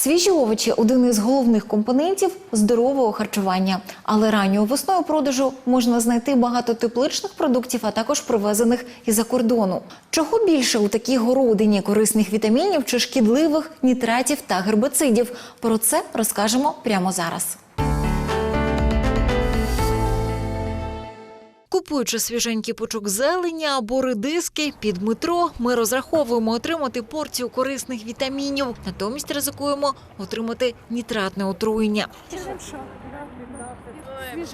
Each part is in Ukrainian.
Свіжі овочі один із головних компонентів здорового харчування. Але ранньою весною продажу можна знайти багато тепличних продуктів, а також привезених із-за кордону. Чого більше у такій городині корисних вітамінів чи шкідливих нітратів та гербицидів? Про це розкажемо прямо зараз. Купуючи свіженький пучок зелені або редиски під метро, ми розраховуємо отримати порцію корисних вітамінів. Натомість ризикуємо отримати нітратне отруєння.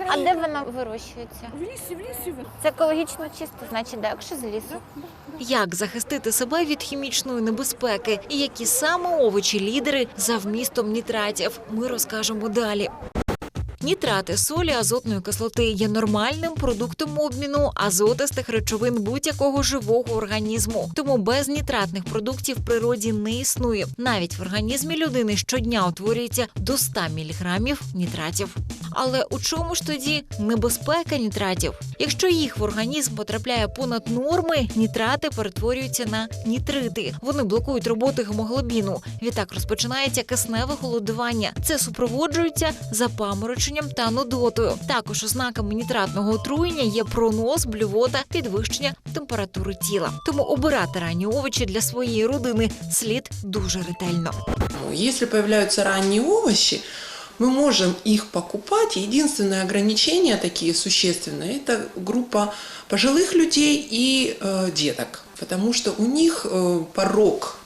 А де вона вирощується? В лісі, в лісі. Це екологічно чисто, значить, да, якщо з лісу. Як захистити себе від хімічної небезпеки і які саме овочі лідери за вмістом нітратів? Ми розкажемо далі. Нітрати солі азотної кислоти є нормальним продуктом обміну азотистих речовин будь-якого живого організму. Тому без нітратних продуктів в природі не існує. Навіть в організмі людини щодня утворюється до 100 мг нітратів. Але у чому ж тоді небезпека нітратів? Якщо їх в організм потрапляє понад норми, нітрати перетворюються на нітрити. Вони блокують роботу гемоглобіну. Відтак розпочинається кисневе голодування. Це супроводжується запамороченням та нудотою. Також ознаками нітратного отруєння є пронос, блювота, підвищення температури тіла. Тому обирати ранні овочі для своєї родини слід дуже ретельно. Если появляются ранние овощи, мы можем их покупать. Единственное ограничение, такие существенные, это группа пожилых людей и э, деток. Потому что у них э, порог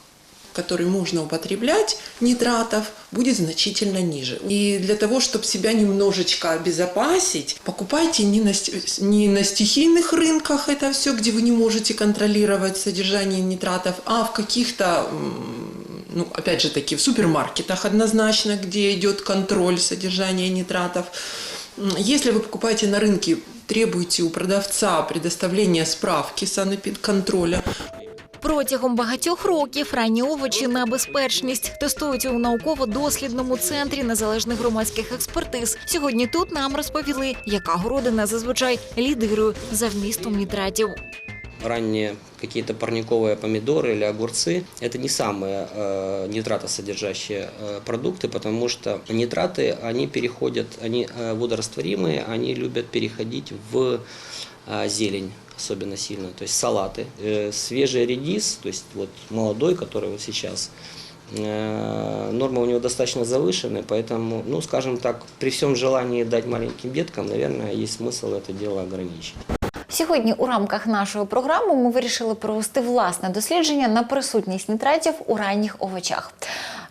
который можно употреблять, нитратов, будет значительно ниже. И для того, чтобы себя немножечко обезопасить, покупайте не на, не на стихийных рынках это все, где вы не можете контролировать содержание нитратов, а в каких-то ну, опять же таки, в супермаркетах однозначно, где идет контроль содержания нитратов. Если вы покупаете на рынке, требуйте у продавца предоставления справки санэпидконтроля. Протягом багатьох років ранні овочі на безпечність тестуються у науково-дослідному центрі незалежних громадських експертиз. Сьогодні тут нам розповіли, яка городина зазвичай лідирує за вмістом нітратів. ранние какие-то парниковые помидоры или огурцы – это не самые э, нитратосодержащие э, продукты, потому что нитраты, они переходят, они э, водорастворимые, они любят переходить в э, зелень особенно сильно, то есть салаты. Э, свежий редис, то есть вот молодой, который вот сейчас, э, норма у него достаточно завышенная, поэтому, ну, скажем так, при всем желании дать маленьким деткам, наверное, есть смысл это дело ограничить. Сьогодні у рамках нашої програми ми вирішили провести власне дослідження на присутність нітратів у ранніх овочах.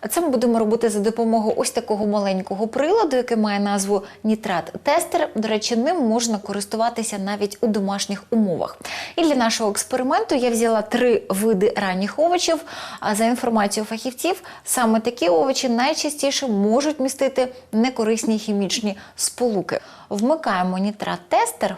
Це ми будемо робити за допомогою ось такого маленького приладу, який має назву нітрат-тестер. До речі, ним можна користуватися навіть у домашніх умовах. І для нашого експерименту я взяла три види ранніх овочів. А за інформацією фахівців, саме такі овочі найчастіше можуть містити некорисні хімічні сполуки. Вмикаємо нітрат-тестер.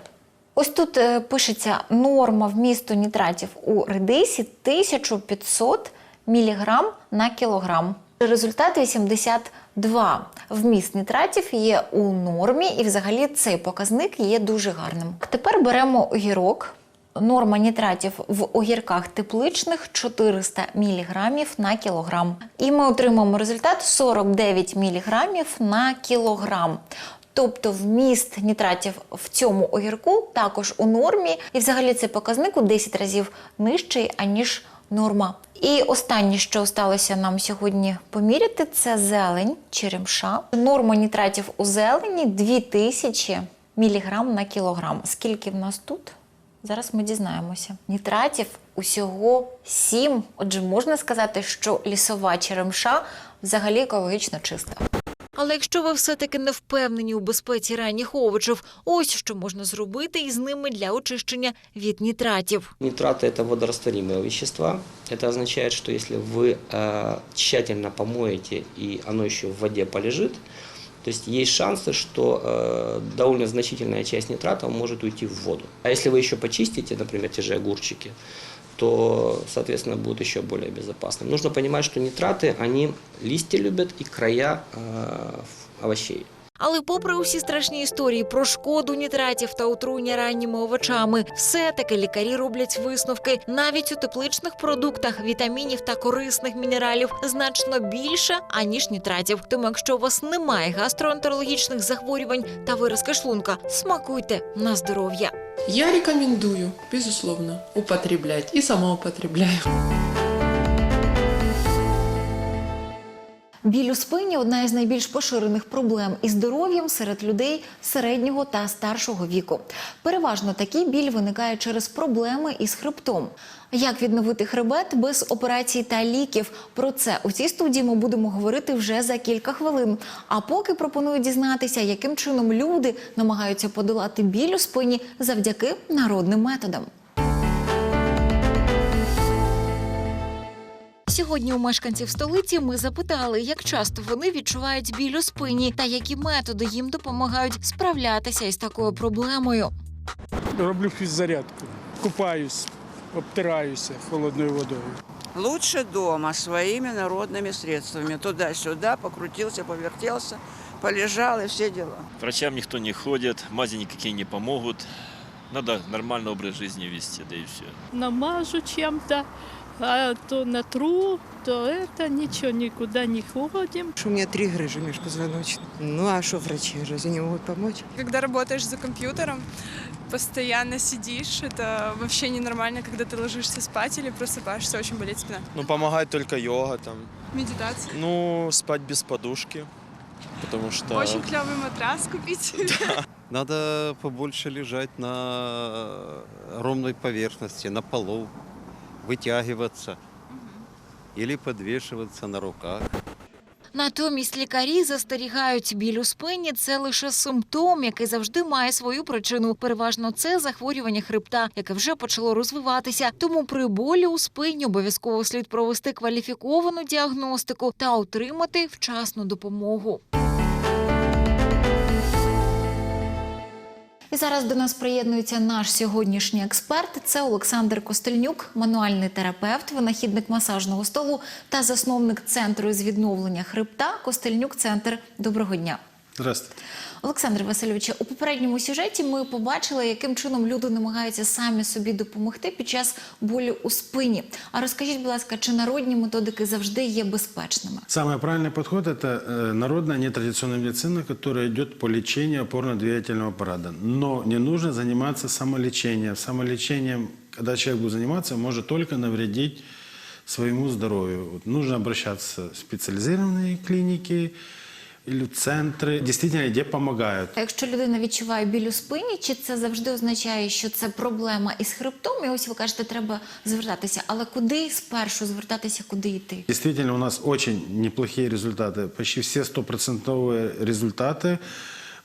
Ось тут е, пишеться норма вмісту нітратів у редисі 1500 мг на кілограм. Результат 82. Вміст нітратів є у нормі, і взагалі цей показник є дуже гарним. Тепер беремо огірок. Норма нітратів в огірках тепличних 400 мг на кілограм. І ми отримаємо результат 49 мг на кілограм. Тобто вміст нітратів в цьому огірку також у нормі, і взагалі цей показник у 10 разів нижчий, аніж норма. І останнє, що сталося нам сьогодні поміряти, це зелень черемша. Норма нітратів у зелені 2000 мг на кілограм. Скільки в нас тут? Зараз ми дізнаємося. Нітратів усього 7. Отже, можна сказати, що лісова черемша взагалі екологічно чиста. Але якщо ви все-таки не впевнені у безпеці ранніх овочів, ось що можна зробити із ними для очищення від нітратів. Нитраты – это водорастворимые вещества. Это означает, что если вы э, тщательно помоете и оно еще в воде полежит, то есть есть шансы, что э, довольно значительная часть нитратов может уйти в воду. А если вы еще почистите, например, те же огурчики, то, соответственно, будет еще более безопасным. Нужно понимать, что нитраты, они листья любят и края э, овощей. Але, попри усі страшні історії про шкоду нітратів та отруєння ранніми овочами, все-таки лікарі роблять висновки. Навіть у тепличних продуктах вітамінів та корисних мінералів значно більше аніж нітратів. Тому, якщо у вас немає гастроентерологічних захворювань та виразки шлунка, смакуйте на здоров'я. Я рекомендую, безусловно, употреблять и сама употребляю. Біль у спині одна із найбільш поширених проблем із здоров'ям серед людей середнього та старшого віку. Переважно такий біль виникає через проблеми із хребтом. Як відновити хребет без операцій та ліків? Про це у цій студії ми будемо говорити вже за кілька хвилин. А поки пропоную дізнатися, яким чином люди намагаються подолати біль у спині завдяки народним методам. Сьогодні у мешканців столиці ми запитали, як часто вони відчувають біль у спині та які методи їм допомагають справлятися із такою проблемою. Роблю фіззарядку, купаюсь, обтираюся холодною водою. Лучше дома своими народными средствами. Туда-сюда покрутился, повертелся, полежал и все дела. Врачам никто не ходит, мази никакие не помогут. Надо нормальный образ жизни вести, да и все. намажу чем-то, а то натру, то это ничего, никуда не ходим. У меня три грыжи межпозвоночных. Ну а что врачи разве не могут помочь? Когда работаешь за компьютером, постоянно сидишь, это вообще ненормально, когда ты ложишься спать или просыпаешься, очень болит спина. Ну, помогает только йога там. Медитация. Ну, спать без подушки, потому что Очень клевый матрас купить. Надо побольше лежать на ровной поверхности, на полу, вытягиваться или подвешиваться на руках. Натомість лікарі застерігають біль у спині це лише симптом, який завжди має свою причину. Переважно це захворювання хребта, яке вже почало розвиватися. Тому при болі у спині обов'язково слід провести кваліфіковану діагностику та отримати вчасну допомогу. І зараз до нас приєднується наш сьогоднішній експерт. Це Олександр Костельнюк, мануальний терапевт, винахідник масажного столу та засновник центру з відновлення хребта. Костельнюк Центр. Доброго дня. Здравствуйте. Олександр Васильовичу, у попередньому сюжеті ми побачили, яким чином люди намагаються самі собі допомогти під час болю у спині. А розкажіть, будь ласка, чи народні методики завжди є безпечними? Самый правильный подход – это э, народная нетрадиционная медицина, которая идет по лечению опорно-двигательного аппарата. Но не нужно заниматься самолечением. Самолечением, когда человек будет заниматься, может только навредить своему здоровью. Вот нужно обращаться в специализированные клиники или в центры, действительно, где помогают. А якщо людина відчуває біль у спині, чи це завжди означає, що це проблема із хребтом? І ось ви кажете, треба звертатися. Але куди спершу звертатися, куди йти? Действительно, у нас очень неплохие результаты. Почти все стопроцентовые результаты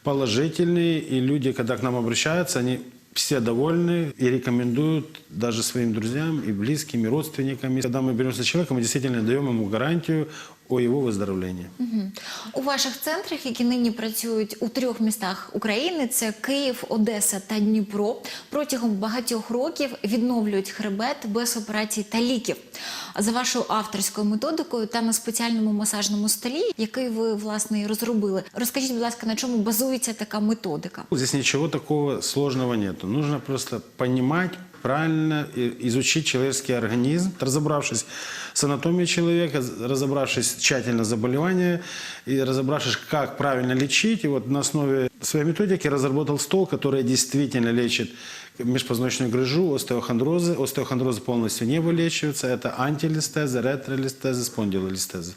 положительные. И люди, когда к нам обращаются, они все довольны и рекомендуют даже своим друзьям и близким, и родственникам. И когда мы беремся с человеком, мы действительно даем ему гарантию о его выздоровлении. У ваших центрах, які нині працюють у трьох містах України, це Київ, Одеса та Дніпро, протягом багатьох років відновлюють хребет без операцій та ліків. За вашою авторською методикою та на спеціальному масажному столі, який ви власне і розробили. Розкажіть, будь ласка, на чому базується така методика? Здесь ничего такого сложного нету. Нужно просто понимать, правильно и- изучить человеческий организм, разобравшись с анатомией человека, разобравшись тщательно с заболеванием и разобравшись, как правильно лечить. И вот на основе своей методики разработал стол, который действительно лечит межпозвоночную грыжу, остеохондрозы. Остеохондрозы полностью не вылечиваются. Это антилистезы, ретролистезы, спондилолистезы.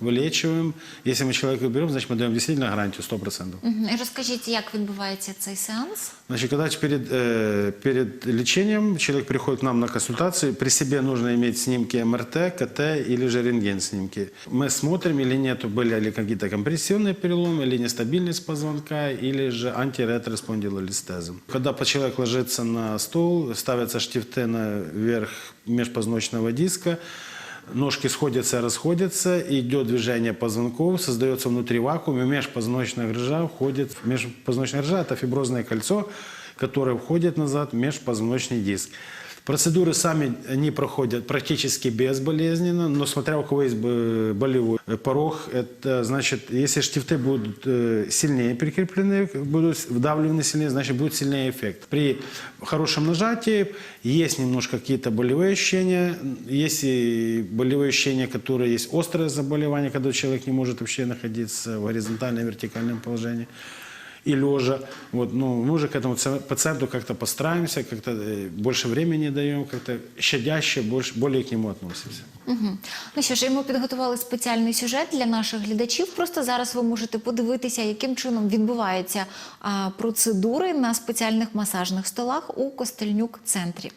Вылечиваем. Если мы человека берем, значит, мы даем действительно гарантию 100%. Мгм. І Розкажіть, як відбувається цей сеанс? Значит, когда перед, э, перед лечением человек приходит к нам на консультацию, при себе нужно иметь снимки МРТ, КТ или же рентген снимки. Мы смотрим, или нет, были ли какие-то компрессионные переломы, или нестабильность позвонка, или же антиретроспондилолистезы. Когда по- человек ложится на стол, ставятся штифты наверх межпозвоночного диска, Ножки сходятся, расходятся, и идет движение позвонков, создается внутри вакуум, и межпозвоночная грыжа входит. Межпозвоночная грыжа – это фиброзное кольцо, которое входит назад в межпозвоночный диск. Процедуры сами они проходят практически безболезненно, но смотря у кого есть б- болевой порог, это значит, если штифты будут э, сильнее прикреплены, будут вдавливаны сильнее, значит будет сильнее эффект. При хорошем нажатии есть немножко какие-то болевые ощущения, есть и болевые ощущения, которые есть острое заболевание, когда человек не может вообще находиться в горизонтальном, вертикальном положении и лежа. Вот, ну, мы уже к этому ца- пациенту как-то постараемся, как-то э, больше времени даем, как-то щадяще, больше, более к нему относимся. Угу. Ну що ж, і ми підготували спеціальний сюжет для наших глядачів. Просто зараз ви можете подивитися, яким чином відбуваються а, процедури на спеціальних масажних столах у Костельнюк центрі.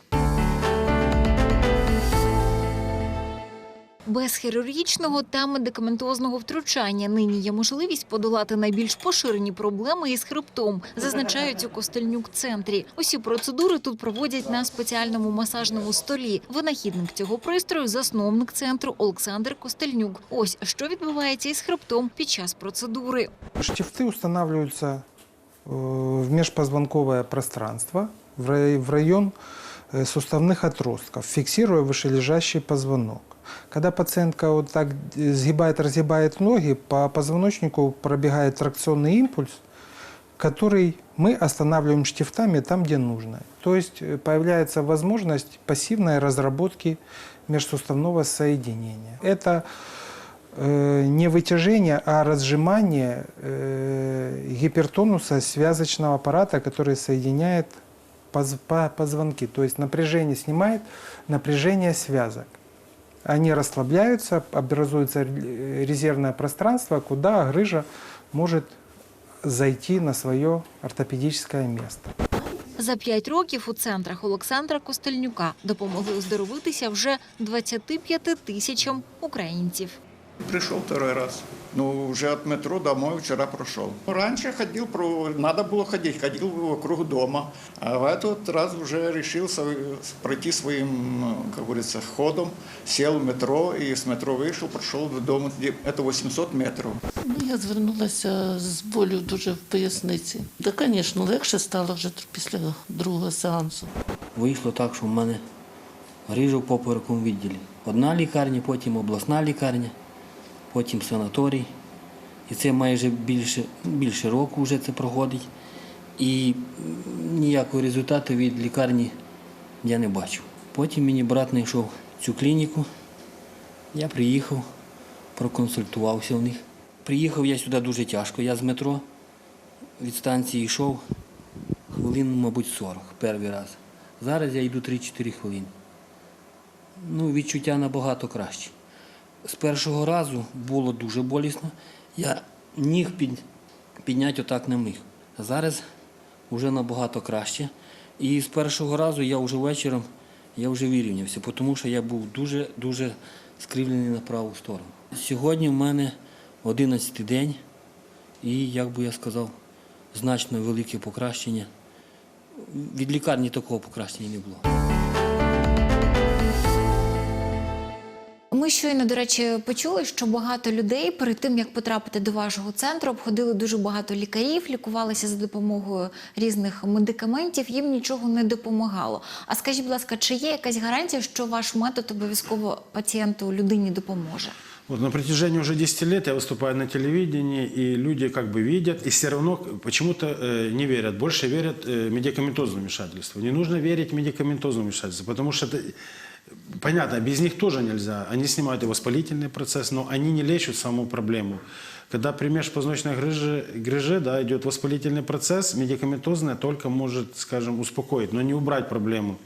Без хірургічного та медикаментозного втручання нині є можливість подолати найбільш поширені проблеми із хребтом, зазначають у Костельнюк центрі. Усі процедури тут проводять на спеціальному масажному столі. Винахідник цього пристрою засновник центру Олександр Костельнюк. Ось що відбувається із хребтом під час процедури. Штифты устанавливаются э, в межпозвонковое пространство, в рай- в район э, Суставных отростков, фиксируя вышележащий позвонок. Когда пациентка вот так э, сгибает, разгибает ноги, по позвоночнику пробегает тракционный импульс, который мы останавливаем штифтами там, где нужно. То есть э, появляется возможность пассивной разработки межсуставного соединения. Это э, не вытяжение, а разжимание э, гипертонуса связочного аппарата, который соединяет позвонки. То есть напряжение снимает напряжение связок. Они расслабляются, образуется резервное пространство, куда грыжа может зайти на свое ортопедическое место. За п'ять років у центрах Олександра Костельнюка допомогли оздоровитися вже 25 тисячам українців. Пришел второй раз. Ну, уже от метро домой вчера прошел. Раньше ходил, про... надо было ходить, ходил вокруг дома. А в этот раз уже решил со- пройти своим, ну, как говорится, ходом. Сел в метро и с метро вышел, прошел до дома, где это 800 метров. Ну, я звернулася з болю дуже в поясниці. Та, звісно, легше стало вже після другого сеансу. Вийшло так, що в мене грижа в поперековому відділі. Одна лікарня, потім обласна лікарня, потім санаторій. І це майже більше, більше року вже це проходить. І ніякого результату від лікарні я не бачу. Потім мені брат знайшов цю клініку. Я приїхав, проконсультувався в них. Приїхав я сюди дуже тяжко. Я з метро від станції йшов хвилин, мабуть, 40 перший раз. Зараз я йду 3-4 хвилини. Ну, відчуття набагато краще. З першого разу було дуже болісно. Я ніг під, підняти отак не міг. Зараз вже набагато краще. І з першого разу я вже вечором я вже вирівнявся, тому що я був дуже-дуже скривлений на праву сторону. Сьогодні в мене 11 день, і, як би я сказав, значно велике покращення. Від лікарні такого покращення не було. Ми щойно, до речі, почули, що багато людей перед тим, як потрапити до вашого центру, обходили дуже багато лікарів, лікувалися за допомогою різних медикаментів, їм нічого не допомагало. А скажіть, будь ласка, чи є якась гарантія, що ваш метод обов'язково пацієнту людині допоможе? Вот на протяжении уже 10 лет я выступаю на телевидении, и люди как бы видят, и все равно почему-то э, не верят. Больше верят э, медикаментозному вмешательству. Не нужно верить медикаментозному вмешательству, потому что это, понятно, без них тоже нельзя. Они снимают и воспалительный процесс, но они не лечат саму проблему. Когда при межпозвоночной грыже, грыже да, идет воспалительный процесс, медикаментозное только может, скажем, успокоить, но не убрать проблему.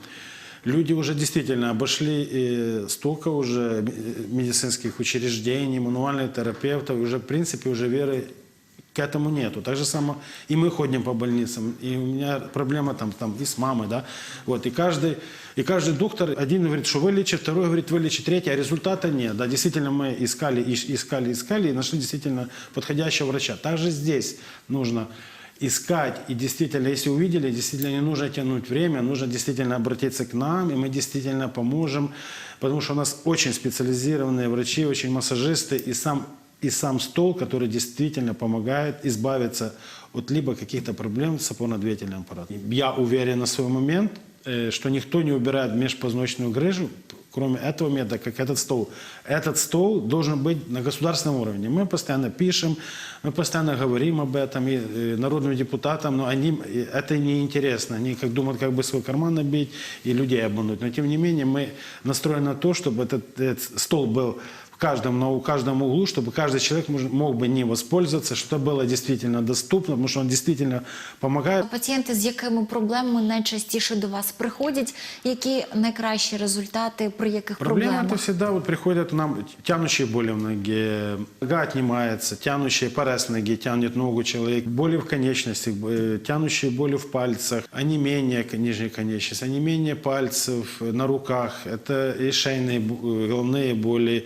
Люди уже действительно обошли э, столько уже э, медицинских учреждений, мануальных терапевтов, уже, в принципе, уже веры к этому нету. Так же само и мы ходим по больницам, и у меня проблема там, там и с мамой, да, вот, и каждый, и каждый доктор, один говорит, что вылечит, второй говорит, вылечит, третий, а результата нет, да, действительно мы искали, иш- искали, искали, и нашли действительно подходящего врача. Также здесь нужно искать, и действительно, если увидели, действительно не нужно тянуть время, нужно действительно обратиться к нам, и мы действительно поможем, потому что у нас очень специализированные врачи, очень массажисты, и сам, и сам стол, который действительно помогает избавиться от либо каких-то проблем с опорно-двигательным аппаратом. Я уверен на свой момент, э, что никто не убирает межпозвоночную грыжу, кроме этого метода, как этот стол. Этот стол должен быть на государственном уровне. Мы постоянно пишем, мы постоянно говорим об этом и э, народным депутатам, но они, э, это неинтересно. Они как думают, как бы свой карман набить и людей обмануть. Но тем не менее мы настроены на то, чтобы этот, этот стол был в каждом, на у каждом углу, чтобы каждый человек мож- мог бы ним воспользоваться, чтобы было действительно доступно, потому что он действительно помогает. Пацієнти, з якими проблемами найчастіше до вас приходять, які найкращі результати, при яких Проблема проблемах? это всегда вот приходят нам тянущие боли в ноге, нога отнимается, тянущие порез в ноге, тянет ногу человек, боли в конечностях, э, тянущие боли в пальцах, онемение нижней конечности, онемение пальцев э, на руках, это и шейные, бо- э, головные боли,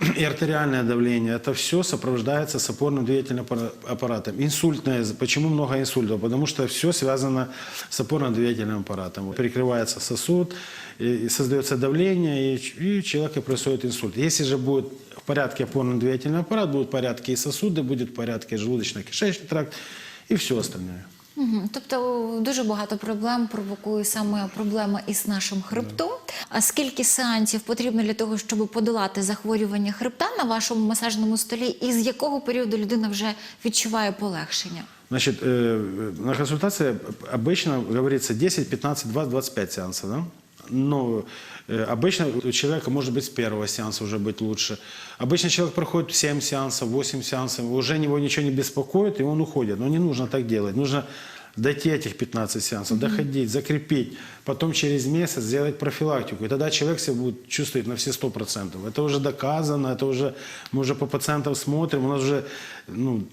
и артериальное давление, это все сопровождается с опорно-двигательным аппара- аппаратом. Инсультное, почему много инсультов? Потому что все связано с опорно-двигательным аппаратом. Перекрывается сосуд, и и создается давление, и, ч- и у человека происходит инсульт. Если же будет в порядке опорно-двигательный аппарат, будут в порядке и сосуды, будет в порядке желудочно-кишечный тракт и все остальное. Тобто дуже багато проблем провокує саме проблема із нашим хребтом. А скільки сеансів потрібно для того, щоб подолати захворювання хребта на вашому масажному столі, і з якого періоду людина вже відчуває полегшення? Значит, э, на консультации обычно говорится 10, 15, 20, 25 сеансов, да? Но э, обычно у человека может быть с первого сеанса уже быть лучше. Обычно человек проходит 7 сеансов, 8 сеансов, уже него ничего не беспокоит, и он уходит. Но не нужно так делать. Нужно дойти этих 15 сеансов, доходить, закрепить, потом через месяц сделать профилактику. И тогда человек себя будет чувствовать на все 100%. Это уже доказано, это уже, мы уже по пациентам смотрим, у нас уже ну,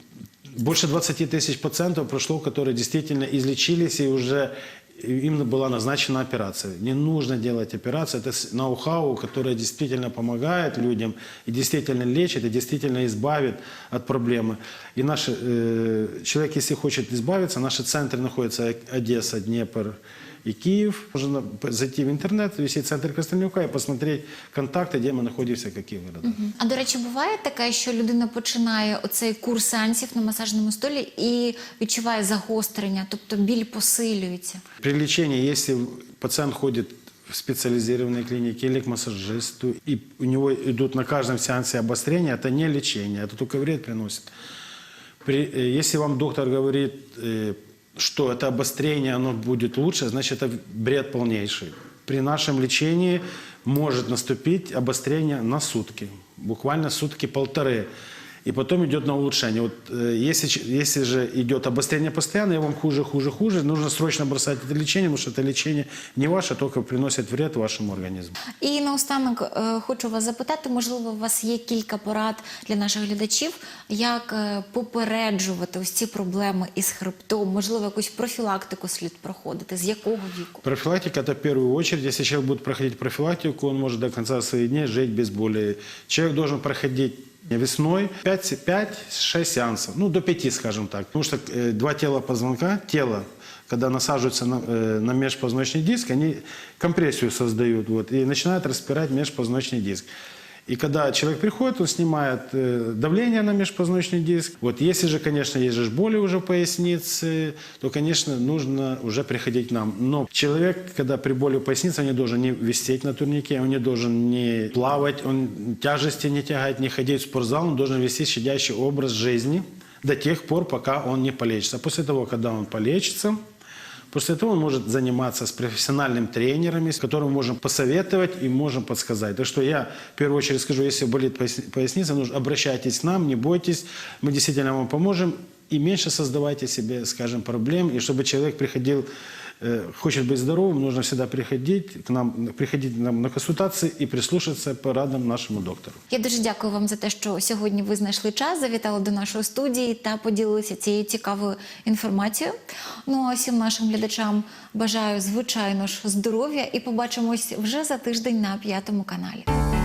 больше 20 тысяч пациентов прошло, которые действительно излечились и уже им была назначена операция. Не нужно делать операцию. Это с- ноу-хау, которое действительно помогает людям и действительно лечит, и действительно избавит от проблемы. И наш э, человек, если хочет избавиться, наши центры находятся Одесса, Днепр и Киев. Можно п- зайти в интернет, ввести центр Костельнюка и посмотреть контакты, где мы находимся, в каких городах. А до речі, буває таке, що людина починає оцей курс сеансів на масажному столі і відчуває загострення, тобто біль посилюється. При лечении, если пациент ходит в специализированные клиники или к массажисту, и у него идут на каждом сеансе обострения, это не лечение, это только вред приносит. При, э, если вам доктор говорит, э, что это обострение, оно будет лучше, значит, это бред полнейший. При нашем лечении может наступить обострение на сутки, буквально сутки-полторы. И потом идет на улучшение. Вот, э, если, ч- если же идет обострение постоянно, и вам хуже, хуже, хуже, нужно срочно бросать это лечение, потому что это лечение не ваше, только приносит вред вашему организму. І наостанок е, хочу вас запитати, можливо, у вас є кілька порад для наших глядачів, як е, попереджувати ось ці проблеми із хребтом, можливо, якусь профілактику слід проходити, з якого віку? Профилактика – это в первую очередь. Если человек будет проходить профилактику, он может до конца своих дней жить без боли. Человек должен проходить весной 5-6 сеансов, ну до 5, скажем так. Потому что э, два тела позвонка, тело, когда насаживаются на, э, на межпозвоночный диск, они компрессию создают вот, и начинают распирать межпозвоночный диск. И когда человек приходит, он снимает э, давление на межпозвоночный диск. Вот если же, конечно, есть же боли уже в пояснице, то, конечно, нужно уже приходить к нам. Но человек, когда при боли в пояснице, он не должен не висеть на турнике, он не должен не плавать, он тяжести не тягать, не ходить в спортзал, он должен вести щадящий образ жизни до тех пор, пока он не полечится. После того, когда он полечится, После этого он может заниматься с профессиональным тренерами, с которым можем посоветовать и можем подсказать. Так что я в первую очередь скажу, если болит пояс- поясница, нужно обращайтесь к нам, не бойтесь, мы действительно вам поможем. И меньше создавайте себе, скажем, проблем. И чтобы человек приходил, э, хочет быть здоровым, нужно всегда приходить к нам, приходить нам на консультации и прислушаться по радам нашему доктору. Я дуже дякую вам за те, що сьогодні ви знайшли час, завітали до нашої студії та поділилися цією цікавою інформацією. Ну а всім нашим глядачам бажаю звичайно ж здоров'я і побачимось вже за тиждень на п'ятому каналі.